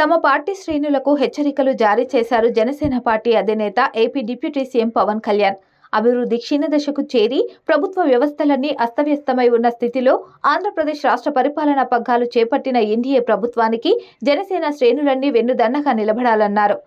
తమ పార్టీ శ్రేణులకు హెచ్చరికలు జారీ చేశారు జనసేన పార్టీ అధినేత AP deputy CM Pawan Kalyan. అభివృద్ధి క్షీణదశకు చేరి ప్రభుత్వ వ్యవస్థలన్నీ అస్తవ్యస్తమై ఉన్న స్థితిలో ఆంధ్రప్రదేశ్ రాష్ట్ర పరిపాలనా పగ్గాలు చేపట్టిన ఎన్డీఏ ప్రభుత్వానికి జనసేన శ్రేణులన్నీ వెన్నుదన్నగా నిలబడాలన్నారు.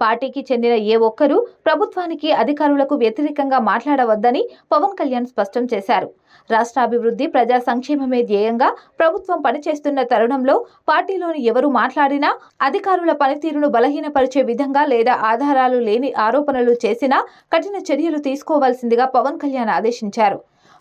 పార్టీకి చెందిన ఏ ఒక్కరూ ప్రభుత్వానికి అధికారులకు వ్యతిరేకంగా మాట్లాడవద్దని పవన్ కళ్యాణ్ స్పష్టం చేశారు. రాష్ట్రాభివృద్ధి ప్రజా సంక్షేమమే ధ్యేయంగా ప్రభుత్వం పనిచేస్తున్న తరుణంలో పార్టీలోని ఎవరు మాట్లాడినా అధికారుల పనితీరును బలహీనపరిచే విధంగా లేదా ఆధారాలు లేని ఆరోపణలు చేసినా కఠిన చర్యలు తీసుకోవాల్సిందిగా పవన్ కళ్యాణ్ ఆదేశించారు.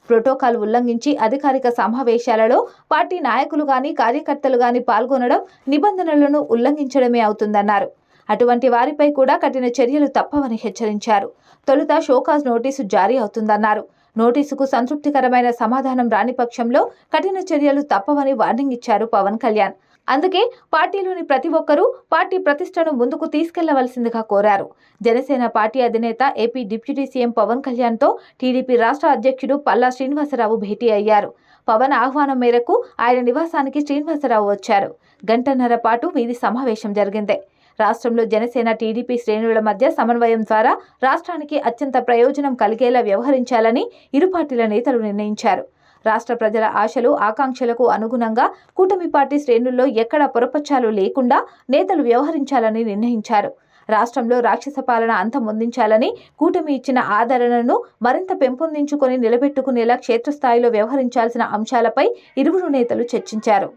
ప్రోటోకాల్ ఉల్లంఘించి అధికారిక సమావేశాలలో పార్టీ నాయకులు గాని కార్యకర్తలు గాని పాల్గొనడం నిబంధనలను ఉల్లంఘించడమే అవుతుందన్నారు. అటువంటి వారిపై కూడా కఠిన చర్యలు తప్పవని హెచ్చరించారు. తొలుత షోకాజ్ నోటీసు జారీ అవుతుందన్నారు. నోటీసుకు సంతృప్తికరమైన సమాధానం రాని పక్షంలో కఠిన చర్యలు తప్పవని వార్నింగ్ ఇచ్చారు పవన్ కళ్యాణ్. అందుకే పార్టీలోని ప్రతి ఒక్కరూ పార్టీ ప్రతిష్టను ముందుకు తీసుకెళ్ళవలసిందిగా కోరారు. జనసేన పార్టీ అధినేత ఏపీ డిప్యూటీ సీఎం పవన్ కళ్యాణ్తో టీడీపీ రాష్ట్ర అధ్యక్షుడు పల్లా శ్రీనివాసరావు భేటీ అయ్యారు. పవన్ ఆహ్వానం మేరకు ఆయన నివాసానికి శ్రీనివాసరావు వచ్చారు. గంటన్నర పాటు వీరి సమావేశం జరిగింది. రాష్ట్రంలో జనసేన టీడీపీ శ్రేణుల మధ్య సమన్వయం ద్వారా రాష్ట్రానికి అత్యంత ప్రయోజనం కలిగేలా వ్యవహరించాలని ఇరు పార్టీల నేతలు నిర్ణయించారు. రాష్ట్ర ప్రజల ఆశలు ఆకాంక్షలకు అనుగుణంగా కూటమి పార్టీ శ్రేణుల్లో ఎక్కడ పొరపచ్చాలు లేకుండా నేతలు వ్యవహరించాలని నిర్ణయించారు. రాష్ట్రంలో రాక్షస పాలన అంతమొందించాలని కూటమి ఇచ్చిన ఆదరణను మరింత పెంపొందించుకొని నిలబెట్టుకునేలా క్షేత్రస్థాయిలో వ్యవహరించాల్సిన అంశాలపై ఇరువురు నేతలు చర్చించారు.